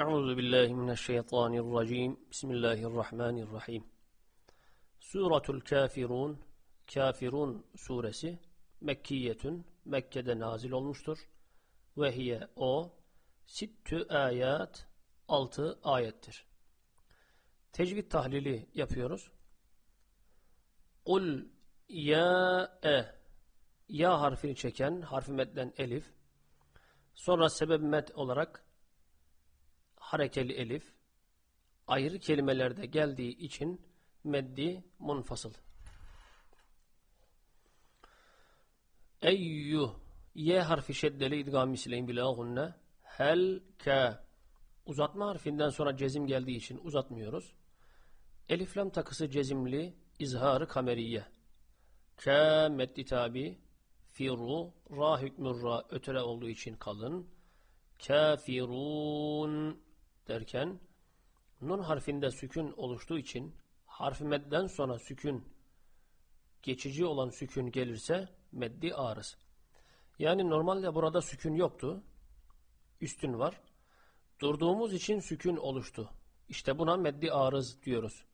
Euzu billahi mineşşeytanirracim. Bismillahirrahmanirrahim. Suratul Kafirun, Kafirun suresi Mekkiyetün, Mekke'de nazil olmuştur. Ve hiye o sittü ayat, altı ayettir. Tecvid tahlili yapıyoruz. Kul ya e ya harfini çeken harfi medden elif sonra sebep med olarak harekeli elif ayrı kelimelerde geldiği için meddi munfasıl. Eyyuh Y harfi şeddeli idgam misleyin bilahunne hel ke uzatma harfinden sonra cezim geldiği için uzatmıyoruz. Eliflam takısı cezimli izharı kameriye. Ke meddi tabi firu ra hükmür ra ötele olduğu için kalın. Kafirun derken nun harfinde sükün oluştuğu için harfi medden sonra sükün geçici olan sükün gelirse meddi arız. Yani normalde burada sükün yoktu. Üstün var. Durduğumuz için sükün oluştu. İşte buna meddi arız diyoruz.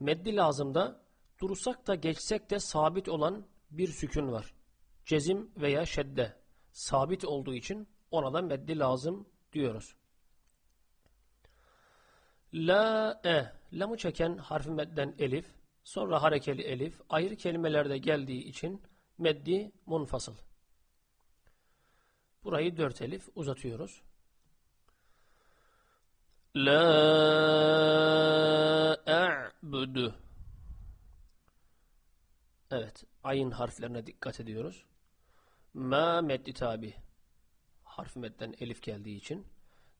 Meddi lazımda dursak da geçsek de sabit olan bir sükün var. Cezim veya şedde sabit olduğu için ona da meddi lazım diyoruz. La e lamı çeken harfi medden elif sonra harekeli elif ayrı kelimelerde geldiği için meddi munfasıl. Burayı dört elif uzatıyoruz. La a'budu Evet, ayın harflerine dikkat ediyoruz. Ma meddi tabi. Harf medden elif geldiği için.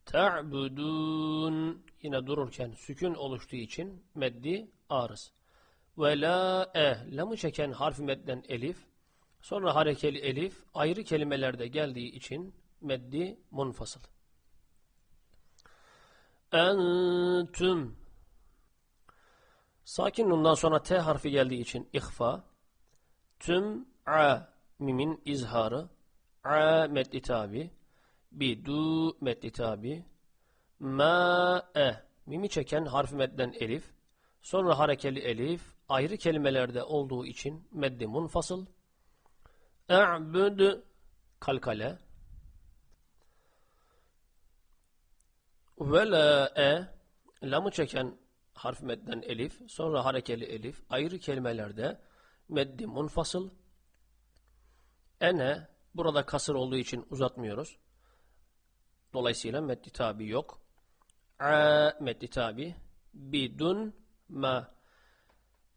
Ta'budun yine dururken sükun oluştuğu için meddi arız. Ve la e lamı çeken harf medden elif sonra harekeli elif ayrı kelimelerde geldiği için meddi munfasıl. Entüm Sakin nundan sonra T harfi geldiği için ihfa. Tüm a mimin izharı. A meddi tabi. Bidu meddi tabi. Ma e mimi çeken harfi medden elif. Sonra harekeli elif ayrı kelimelerde olduğu için meddi munfasıl. E'bud kalkale. Ve la e lamı çeken harf medden elif, sonra harekeli elif, ayrı kelimelerde meddi munfasıl. Ene, burada kasır olduğu için uzatmıyoruz. Dolayısıyla meddi tabi yok. A meddi tabi. Bidun ma.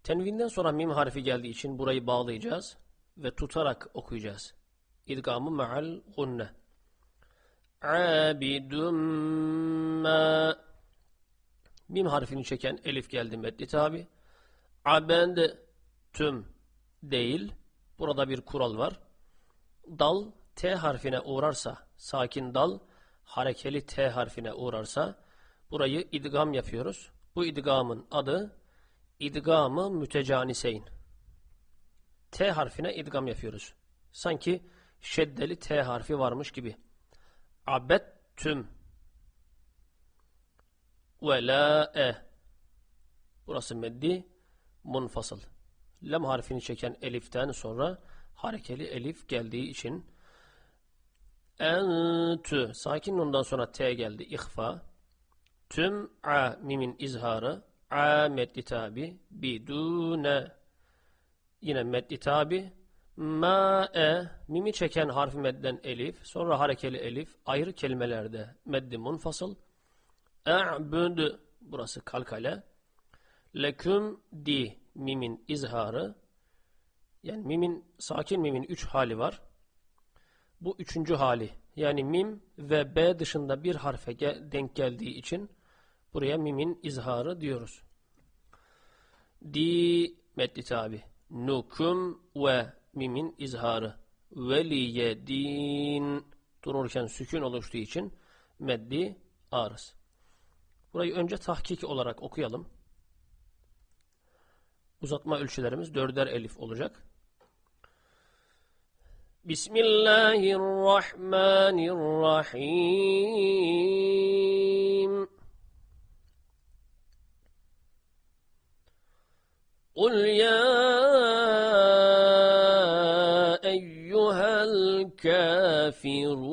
Tenvinden sonra mim harfi geldiği için burayı bağlayacağız ve tutarak okuyacağız. İdgamı ma'al gunne. Abidun ma. Mim harfini çeken elif geldi meddi tabi. Abend tüm değil. Burada bir kural var. Dal T harfine uğrarsa, sakin dal harekeli T harfine uğrarsa burayı idgam yapıyoruz. Bu idgamın adı idgamı mütecaniseyn. T harfine idgam yapıyoruz. Sanki şeddeli T harfi varmış gibi. Abettüm ve la e. Burası meddi munfasıl. Lem harfini çeken eliften sonra harekeli elif geldiği için entü. Sakin ondan sonra t geldi. İhfa. Tüm a mimin izharı. A meddi tabi bidune. Yine meddi tabi ma e mimi çeken harfi medden elif sonra harekeli elif ayrı kelimelerde meddi munfasıl. E'bud burası kalkale. Leküm di mimin izharı. Yani mimin sakin mimin üç hali var. Bu üçüncü hali. Yani mim ve b dışında bir harfe denk geldiği için buraya mimin izharı diyoruz. Di metli tabi. Nukum ve mimin izharı. Veliye din dururken sükun oluştuğu için meddi arız. Burayı önce tahkik olarak okuyalım. Uzatma ölçülerimiz dörder elif olacak. بسم الله الرحمن الرحيم. قل يا أيها الكافرون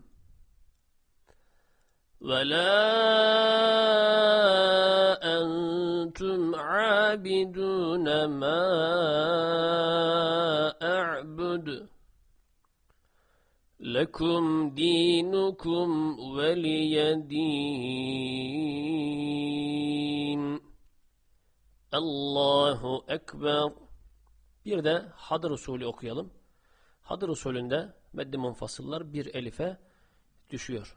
ولا أنتم عابدون ما أعبد لكم دينكم ولي دين Allahu Ekber. Bir de hadır usulü okuyalım. Hadır usulünde meddi munfasıllar bir elife düşüyor.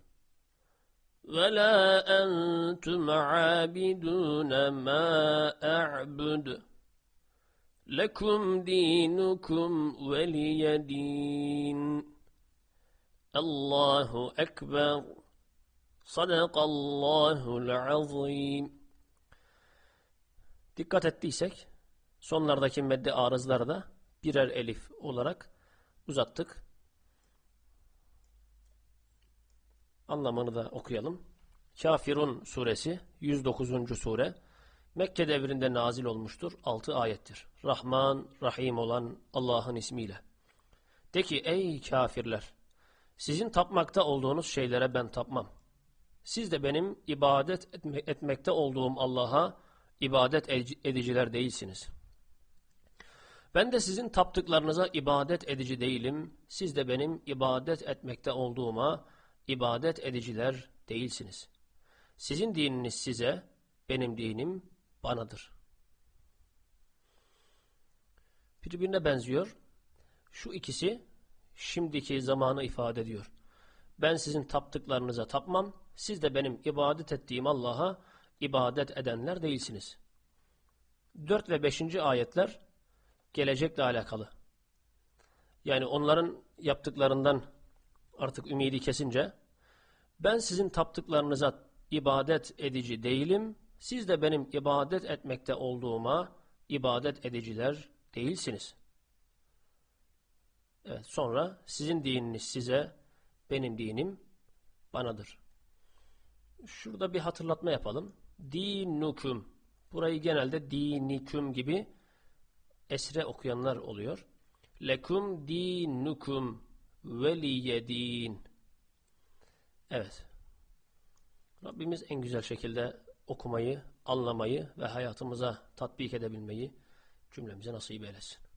ولا أنتم عابدون ما أعبد لكم دينكم ولي دين الله أكبر صدق الله العظيم Dikkat ettiysek sonlardaki medde arızları da birer elif olarak uzattık. Anlamını da okuyalım. Kafirun suresi 109. sure Mekke devrinde nazil olmuştur. 6 ayettir. Rahman, Rahim olan Allah'ın ismiyle. De ki ey kafirler! Sizin tapmakta olduğunuz şeylere ben tapmam. Siz de benim ibadet etmekte olduğum Allah'a ibadet ediciler değilsiniz. Ben de sizin taptıklarınıza ibadet edici değilim. Siz de benim ibadet etmekte olduğuma ibadet ediciler değilsiniz. Sizin dininiz size, benim dinim banadır. Birbirine benziyor. Şu ikisi şimdiki zamanı ifade ediyor. Ben sizin taptıklarınıza tapmam, siz de benim ibadet ettiğim Allah'a ibadet edenler değilsiniz. 4 ve 5. ayetler gelecekle alakalı. Yani onların yaptıklarından artık ümidi kesince ben sizin taptıklarınıza ibadet edici değilim, siz de benim ibadet etmekte olduğuma ibadet ediciler değilsiniz. Evet, sonra sizin dininiz size, benim dinim banadır. Şurada bir hatırlatma yapalım. Dinukum. Burayı genelde diniküm gibi esre okuyanlar oluyor. Lekum dinukum veliye din. Evet. Rabbimiz en güzel şekilde okumayı, anlamayı ve hayatımıza tatbik edebilmeyi cümlemize nasip eylesin.